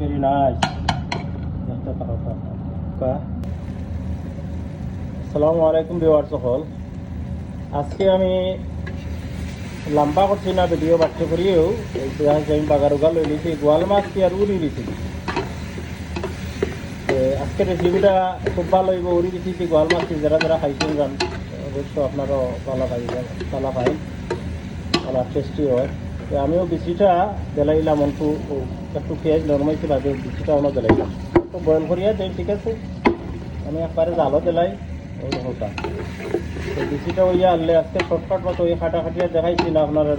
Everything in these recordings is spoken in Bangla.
নাইস দেখতে থাকো আসসালামু আলাইকুম ভিউয়ার সকল আজকে আমি লম্বা করছি না ভিডিও দেখা যাচ্ছে আমি বাগার উগা লই নিয়েছি গোয়াল মাছ কি আর উড়ি দিয়েছি আজকে রেসিপিটা খুব ভালো হইব উড়ি দিয়েছি গোয়াল মাছ যারা যারা খাইছেন যান অবশ্য আপনারও ভালো পাই ভালো পাই। ভালো টেস্টি হয়। আমিও বিচিটা দেলাইলাম অল্প একটু পেঁয়াজ নরমাইছি বাদে বিচিটা অন্য দেলাইলাম। তো বয়েল করিয়া দেয় ঠিক আছে? আমি একবারে জালও দেলাই ওই হোকা তো বিচিটা ওই আনলে, আজকে শর্টকাট মতো ওই খাটা খাটিয়া দেখাইছি না আপনারা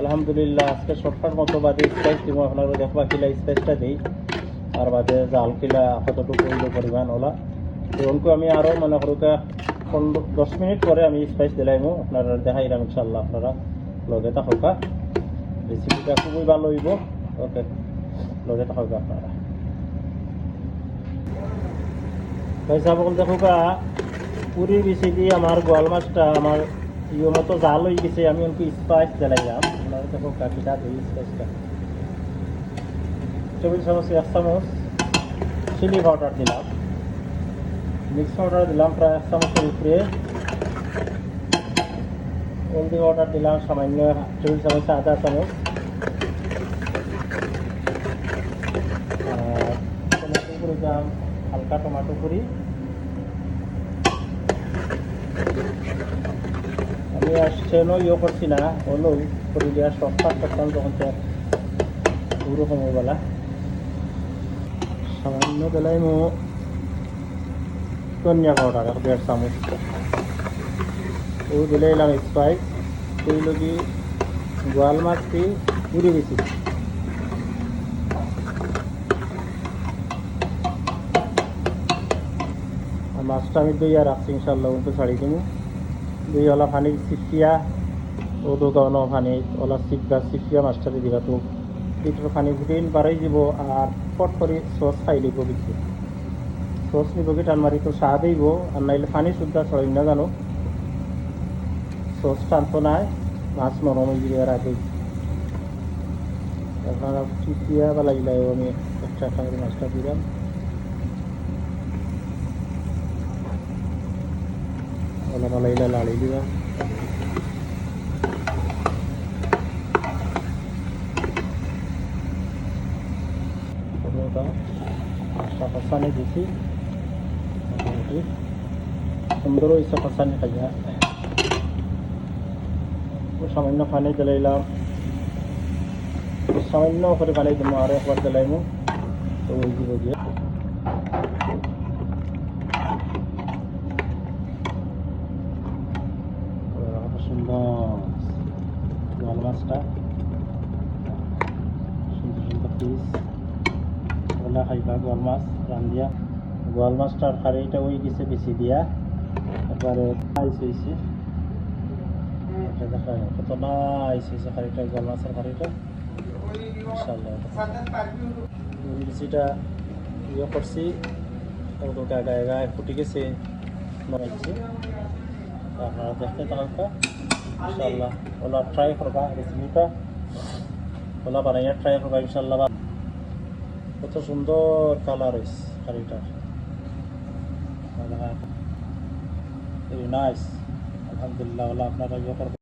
আলহামদুলিল্লাহ, আজকে শর্টকাট মতো বাদে স্পাইস দিব আপনারা দেখবা কিলা স্পাইসটা দিই। আর বাদে জাল কিলা কতটুকু হইল পরিমাণ ওলা। ওনকু আমি আরও মনে করুকা পনেরো দশ মিনিট পরে আমি স্পাইস দিলাইমু আপনারা দেখাইলাম ইনশাল্লাহ আপনারা লগে থাকা রেসিপিটা খুবই ভালো হইব ওকে লগে থাকা আপনারা ভাই সাবকল দেখুকা পুরি বেশি দিয়ে আমার গোয়াল মাছটা আমার ইয়ে মতো জাল হয়ে গেছে আমি ওনকু স্পাইস দিলাইলাম আপনারা দেখো কাকিটা দিই স্পাইসটা টেবিল চামচ এক চামচ চিলি পাউডার দিলাম মিক্স পাউডার দিলাম প্রায় এক চামচের উপরে হলদি পাউডার দিলাম সামান্য টেবিল চামচ আধা চামচ আর টমেটো করে দিলাম হালকা টমেটো করি আমি আসছেনও ইয়ে করছি না হলো করি দেওয়া সপ্তাহ সপ্তাহ তখন তো সময়বেলা। সামান্য বেলায় মো ধনিয়া পাউডার দেড় চামচ। ওই দিলে এলাম স্পাইস সেই লগি গোয়াল মাছটি পুরি দিছি মাছটা আমি দইয়া রাখছি ইনশাল্লাহ উনটো ছাড়ি দিমু দুই ওলা পানি চিপিয়া ও দোকান পানি ওলা চিপবা চিপিয়া মাছটা দিবা তো। লিটার পানি ফুটিন বাড়াই দিব আর পট করে সস খাই দিব কিছু। সস নিব কি টান মারি তো চাহ দিব, আর নাইলে পানি শুদ্ধা ছড়াই না জানো। সস টানতো নাই মাছ নরম হয়ে যাবে আর আগে আপনারা চিপিয়া বা লাগিলে আমি একটা একটা করে মাছটা দিলাম ওলা বালাইলে লাড়ি দিলাম সাফাসানি দিছি মোটামুটি সুন্দর ওই সাফাসানি খাইয়া সামান্য পানি দিলাইলাম সামান্য করে পানি দিব আর একবার দিলাইমু তো ওই দিব গিয়ে মাছটা। সুন্দর সুন্দর পিস ওলা খাইবা গোয়াল মাছ রান্ধিয়া গোয়াল মাছটার খারিটা ওই গেছে বেশি দিয়া। একবারে আইস হয়েছে কত নাইস হয়েছে খারিটা গোয়াল মাছের খারিটা ইনশাল্লাহ বেশিটা ইয়ে করছি ওগুলো গায়ে গায়ে ফুটে গেছে বানাইছি দেখতে থাকা ইনশাল্লাহ ওলা ট্রাই করবা রেসিপিটা ওলা বানাইয়া ট্রাই করবা ইনশাল্লাহ কত সুন্দর কালার হয়েছে শাড়িটার ভেরি নাইস আলহামদুলিল্লাহ ওলা আপনারা ইয়ে করবেন